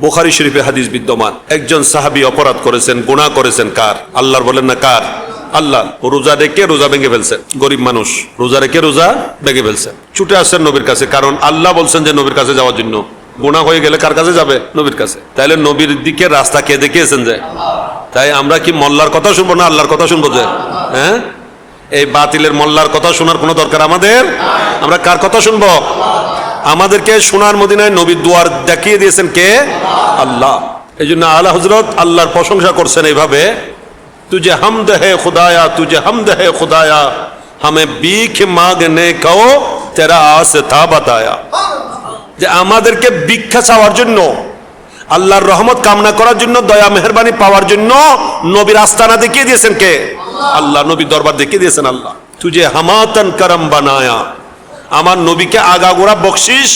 বুখারি শরীফে হাদিস বিদ্যমান, একজন সাহাবী অপরাধ করেছেন, গুনাহ করেছেন, কার? আল্লাহর বলেন না কার? আল্লাহ, রোজা রেখে রোজা ভেঙে ফেলছেন। গরিব মানুষ, রোজা রেখে রোজা ভেঙে ফেলছেন। ছুটে আসছেন নবীর কাছে, কারণ আল্লাহ বলছেন যে নবীর কাছে যাওয়ার জন্য। গুনাহ হয়ে গেলে কার কাছে যাবে? নবীর কাছে। তাইলে নবীর দিকে রাস্তা কে দেখিয়েছেন যে? তাই আমরা কি মোল্লার কথা শুনব না আল্লাহর কথা শুনব যে? হ্যাঁ? এই বাতিলের মোল্লার কথা শোনার কোনো দরকার আমাদের? আমরা কার কথা শুনব? আমাদেরকে সোনার মদিনায় নবীর দুয়ার দেখিয়ে দিয়েছেন কে? আল্লাহ। এই জন্য আল্লাহ হজরত আল্লাহর প্রশংসা করছেন এইভাবে তুঝে হামদ হে খুদায়া তুঝে হামদ হে খুদায়া, হামে বিখ মাগনে কও, তেরা আস থা বাতায়া। যে আমাদেরকে ভিক্ষা চাওয়ার জন্য, আল্লাহর রহমত কামনা করার জন্য, দয়া, মেহরবানি পাওয়ার জন্য নবীর আস্তানা দেখিয়ে দিয়েছেন কে? আল্লাহ, নবীর দরবার দেখিয়ে দিয়েছেন আল্লাহ। তুঝে হামাতন করম বানায়া আমার নবীকে আগাগোড়া বকশিস,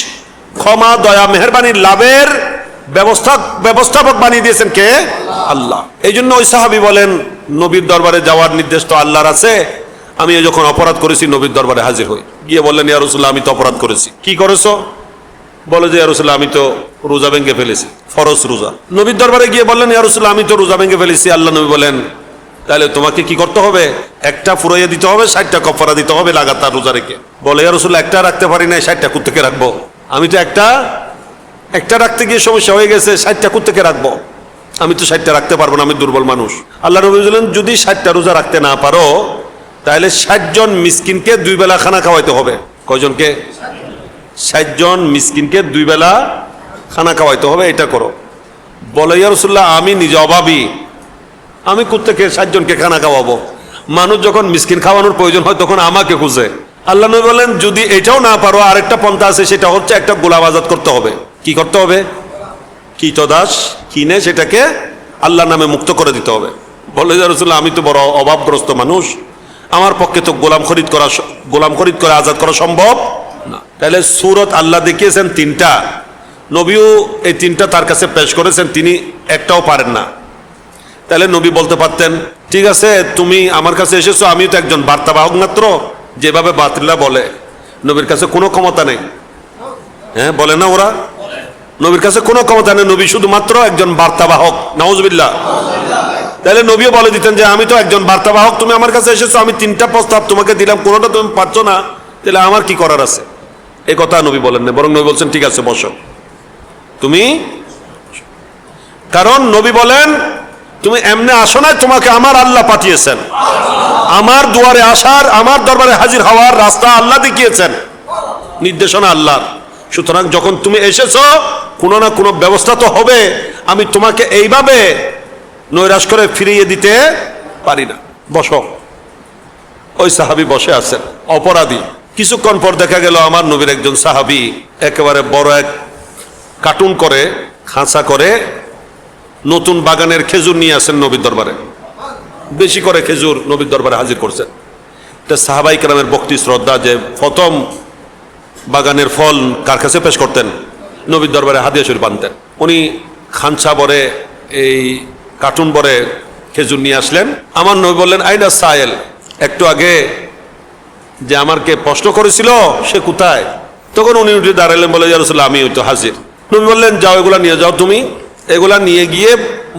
ক্ষমা, দয়া মেহরবানির লাভের ব্যবস্থা ব্যবস্থাপক বানিয়ে দিয়েছেন কে? আল্লাহ। এই জন্য ওই সাহাবি বলেন, নবীর দরবারে যাওয়ার নির্দেশ তো আল্লাহর আছে। আমি যখন অপরাধ করেছি, নবীর দরবারে হাজির হই। গিয়ে বললেন, ইয়া রসুল্লাহ আমি তো অপরাধ করেছি। কি করেছ? বলে যে ইয়ারসুল্লাহ আমি তো রোজা ভেঙে ফেলেছি, ফরজ রোজা। নবীর দরবারে গিয়ে বললেন ইয়ারসুল্লাহ আমি তো রোজা ভেঙে ফেলেছি। আল্লাহ নবী বলেন তাহলে তোমাকে কি করতে হবে? একটা ফুরাইয়া দিতে হবে, ষাটটা কফারা দিতে হবে লাগাতার রোজা রেখে। বলে ইয়ারসুল্লাহ একটা রাখতে পারি না ষাটটা কুত্তেকে রাখব? আমি তো একটা একটা রাখতে গিয়ে সমস্যা হয়ে গেছে, ষাটটা কুত্তেকে রাখব? আমি তো ষাটটা রাখতে পারব না, আমি দুর্বল মানুষ। আল্লাহ নবী বললেন, যদি ষাটটা রোজা রাখতে না পারো, তাহলে ষাট জন মিসকিনকে দুই বেলা খানা খাওয়াইতে হবে। কয়জনকে? ষাটজন মিসকিনকে দুই বেলা খানা খাওয়াইতে হবে, এটা করো। বলে, ইয়া রসুল্লাহ আমি নিজে অভাবী। আমি কোথেকে ষাটজনকে খানা খাওয়াবো। মানুষ যখন মিসকিন খাওয়ানোর প্রয়োজন হয়, তখন আমাকে খুঁজে। আল্লাহ নবী বলেন, যদি এটাও না পারো, আরেকটা পন্থা আছে, সেটা হচ্ছে একটা গোলাম আজাদ করতে হবে। কি করতে হবে? কীতদাস কিনে সেটাকে আল্লাহ নামে মুক্ত করে দিতে হবে। বলে, ইয়া রসুল্লাহ আমি তো বড় অভাবগ্রস্ত মানুষ। আমার পক্ষে তো গোলাম খরিদ করা গোলাম খরিদ করে আজাদ করা সম্ভব না। তাহলে সুরত আল্লাহ দেখিয়েছেন তিনটা। নবীও এই তিনটা তার কাছে পেশ করেছেন, তিনি একটাও পারেন না। তাহলে নবী বলতে পারতেন, ঠিক আছে, তুমি আমার কাছে এসেছ, আমিও তো একজন বার্তাবাহক মাত্র। যেভাবে বাতিল্লা বলে, নবীর কাছে কোনো ক্ষমতা নেই। হ্যাঁ বলে না ওরা? নবীর কাছে কোনো ক্ষমতা নেই, নবী শুধুমাত্র একজন বার্তাবাহক। নাউজবিল্লাহ। তাহলে নবীও বলে দিতেন যে, আমি তো একজন বার্তাবাহক, তুমি আমার কাছে এসেছ, আমি তিনটা প্রস্তাব তোমাকে দিলাম, কোনোটা তুমি পারছ না, তাহলে আমার কি করার আছে? এই কথা নবী বলেন না বরং নবী বলছেন, ঠিক আছে, বসো। তুমি? কারণ নবী বলেন তুমি এমনি আসো না তোমাকে আমার আল্লাহ পাঠিয়েছেন। আমার দুয়ারে আসার, আমার দরবারে হাজির হওয়ার রাস্তা আল্লাহ দেখিয়েছেন। নির্দেশনা আল্লাহর। সুতরাং যখন তুমি এসেছ, কোনো না কোনো ব্যবস্থা তো হবে। আমি তোমাকে এইভাবে নৈরাশ করে ফিরিয়ে দিতে পারি না। বসো। ওই সাহাবি বসে আছেন। অপরাধী। কিছুক্ষণ পর দেখা গেল আমার নবীর একজন সাহাবি, একেবারে বড় এক কার্টুন করে, খাঁচা করে নতুন বাগানের খেজুর নিয়ে আসেন নবীর দরবারে। বেশি করে খেজুর নবীর দরবারে হাজির করছেন। এটা সাহাবাই কেরামের ভক্তি, শ্রদ্ধা যে প্রথম বাগানের ফল কার কাছে পেশ করতেন? নবীর দরবারে হাদিয়া শরীফ আনতেন। উনি খানসা বরে, এই কার্টুন বরে খেজুর নিয়ে আসলেন। আমার নবী বললেন, আইনা সায়েল, একটু আগে যে আমারকে প্রশ্ন করেছিল, সে কোথায়? তখন উনি উঠে দাঁড়ালেন বলে জারসুল্লাহ আমি ওই তো হাজির। নবী বললেন, যাও এগুলা নিয়ে যাও তুমি। এগুলা নিয়ে গিয়ে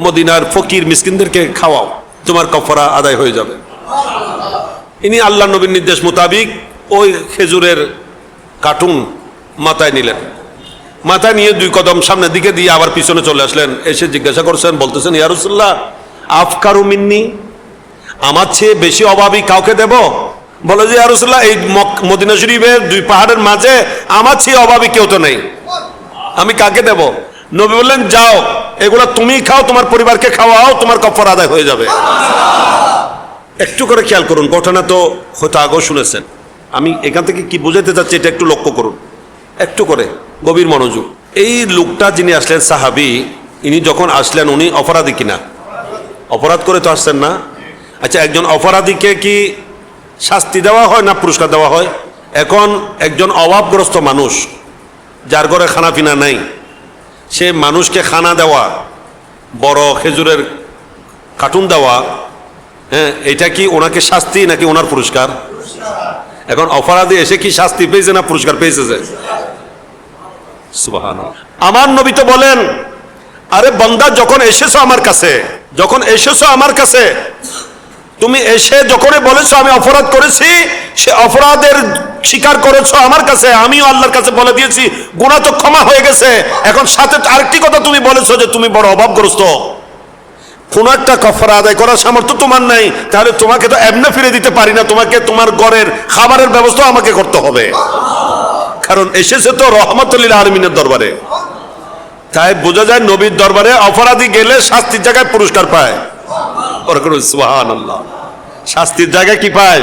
মদিনার ফকির মিসকিনদেরকে খাওয়াও, তোমার কফরা আদায় হয়ে যাবে। ইনি আল্লাহ নবীর নির্দেশ মোতাবিক ওই খেজুরের কার্টুন মাথায় নিলেন। মাথায় নিয়ে দুই কদম সামনের দিকে দিয়ে আবার পিছনে চলে আসলেন। এসে জিজ্ঞাসা করছেন, বলতেছেন ইয়ারুসুল্লাহ আফকারু মিন্নি? আমার চেয়ে বেশি অভাবী কাউকে দেব? বলে যে ইয়ারুসুল্লাহ এই মদিনা শরীফের দুই পাহাড়ের মাঝে আমার চেয়ে অভাবী কেউ তো নেই। আমি কাকে দেব? নবী বললেন, যাও, এগুলো তুমি খাও, তোমার পরিবারকে খাওয়াও, তোমার কফর আদায় হয়ে যাবে। একটু করে খেয়াল করুন, ঘটনা তো হয়তো আগেও শুনেছেন। আমি এখান থেকে কি বুঝাতে চাচ্ছি, এটা একটু লক্ষ্য করুন। একটু করে, গভীর মনোযোগ। এই লোকটা যিনি আসলেন, সাহাবি, ইনি যখন আসলেন, উনি অপরাধী কিনা? অপরাধ করে তো আসছেন না। আচ্ছা একজন অপরাধীকে কি শাস্তি দেওয়া হয় না পুরস্কার দেওয়া হয়? এখন একজন অভাবগ্রস্ত মানুষ, যার ঘরে খানা পিনা নাই সে মানুষকে খানা দেওয়া, বড় খেজুরের কার্টুন দেওয়া হ্যাঁ এটা কি ওনাকে শাস্তি নাকি ওনার পুরস্কার? এখন অপরাধী এসে কি শাস্তি পেয়েছে না পুরস্কার পেয়েছে আমার নবী তো বলেন, আরে বন্দা যখন এসেছ আমার কাছে, যখন এসেছ আমার কাছে, তুমি এসে যখনই বলেছ আমি অপরাধ করেছি, সে অপরাধের স্বীকার করেছ আমার কাছে, আমিও আল্লাহর কাছে বলে দিয়েছি গুণা তো ক্ষমা হয়ে গেছে। এখন সাথে আরেকটি কথা তুমি বলেছ যে তুমি বড় অভাবগ্রস্ত। কোন একটা কফরা আদায় করার সামর্থ্য তোমার নাই, তাহলে তোমাকে তো এমনি ফিরে দিতে পারি না, তোমাকে তোমার ঘরের খাবারের ব্যবস্থা আমাকে করতে হবে। কারণ এসেছে তো রহমতুল্লিল আলমিনের দরবারে। তাই বোঝা যায় নবীর দরবারে অপরাধী গেলে শাস্তির জায়গায় পুরস্কার পায়। শাস্তির জায়গায় কি পায়?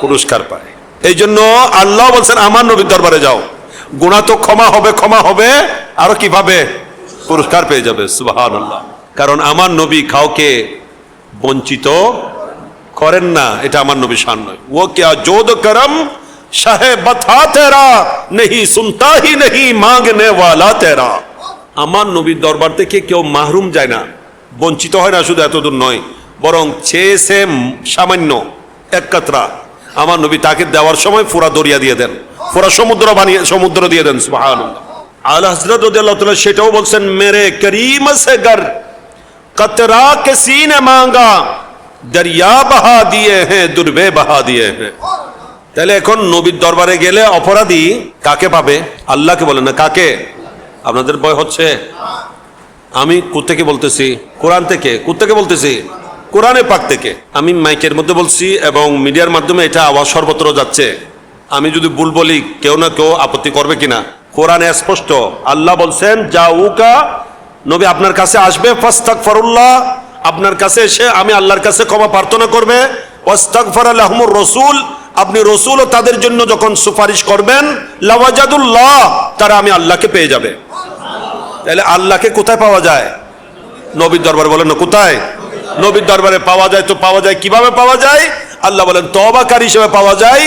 পুরস্কার পায়। এই জন্য আল্লাহ বলছেন, আমার নবীর দরবারে যাও। গুণা তো ক্ষমা হবে ক্ষমা হবে, আরও কীভাবে? পুরস্কার পেয়ে যাবে সুবাহান আল্লাহ কারণ আমার নবী কাউকে বঞ্চিত করেন না, এটা আমার নবী শান নয়। ও কিয়া যোদ করম তেরা, নেহি তেরা। আমার নবীর দরবার থেকে কেউ মাহরুম যায় না, বঞ্চিত হয় না, শুধু এতদূর নয়, বরং সামান্য, এক কাতরা। আমার নবী তাকে দেওয়ার সময় ফোরা দরিয়া দিয়ে দেন। ফোরা সমুদ্র বানিয়ে সমুদ্র দিয়ে দেন আল হজরত রদিয়াল্লাহ সেটাও বলছেন, মেরে করিম সে গর কতরা কে সিনে মাঙ্গা, দরিয়া বাহা দিয়ে হ্যাঁ দুর্বে বাহা দিয়ে হ্যাঁ। তাহলে এখন নবীর দরবারে গেলে অপরাধী কাকে পাবে? আল্লাহকে বলে না, কাকে? আপনাদের ভয় হচ্ছে? আমি কোথেকে বলতেছি? কোরআন থেকে কোথেকে বলতেছি? কোরআনে পাক থেকে আমি মাইকের মধ্যে বলছি এবং মিডিয়ার মাধ্যমে এটা আওয়াজ সর্বত্র যাচ্ছে। আমি যদি ভুল বলি, কেউ না কেউ আপত্তি করবে কিনা? কোরআনে স্পষ্ট, আল্লাহ বলছেন যা উকা নবী আপনার কাছে আসবে ফাস্তাক ফরুল্লাহ আপনার কাছে এসে আমি আল্লাহর কাছে ক্ষমা প্রার্থনা করবে ওয়াস্তাক ফরালাহমুর রসুল, আপনি রসুল ও তাদের জন্য যখন সুপারিশ করবেন, লাওয়াজাদুল্লাহ, তারা আমি আল্লাহকে পেয়ে যাবে। তাহলে আল্লাহকে কোথায় পাওয়া যায়? নবীর দরবারে বলেন, না, কোথায়? নবীর দরবারে পাওয়া যায় তো পাওয়া যায়, কীভাবে পাওয়া যায়? আল্লাহ বলেন তবাকার হিসেবে পাওয়া যায়,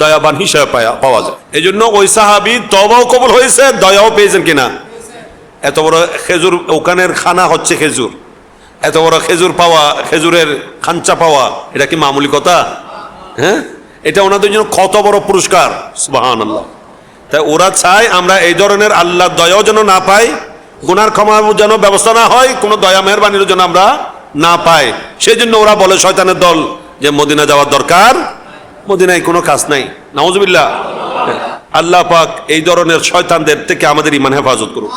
দয়াবান হিসেবে পাওয়া যায়। এই জন্য ওই সাহাবি তবাও কবল হয়েছে, দয়াও পেয়েছেন কিনা? এত বড় খেজুর, ওখানের খানা হচ্ছে খেজুর। এত বড় খেজুর পাওয়া, খেজুরের খাঞ্চা পাওয়া, এটা কি মামুলি কথা? হ্যাঁ? এটা ওনাদের জন্য কত বড় পুরস্কার। সুবাহান আল্লাহ তাই ওরা চায় আমরা এই ধরনের আল্লাহ দয়াও যেন না পাই, গুনার ক্ষমা যেন ব্যবস্থা না হয়, কোনো দয়া মেহরবানির জন্য আমরা না পায়। সেই জন্য ওরা বলে, শয়তানের দল, যে মদিনা যাওয়ার দরকার, মদিনায় কোনো কাজ নাই। নাউজুবিল্লাহ। আল্লাহ পাক এই ধরনের শয়তানদের থেকে আমাদের ইমান হেফাজত করুক।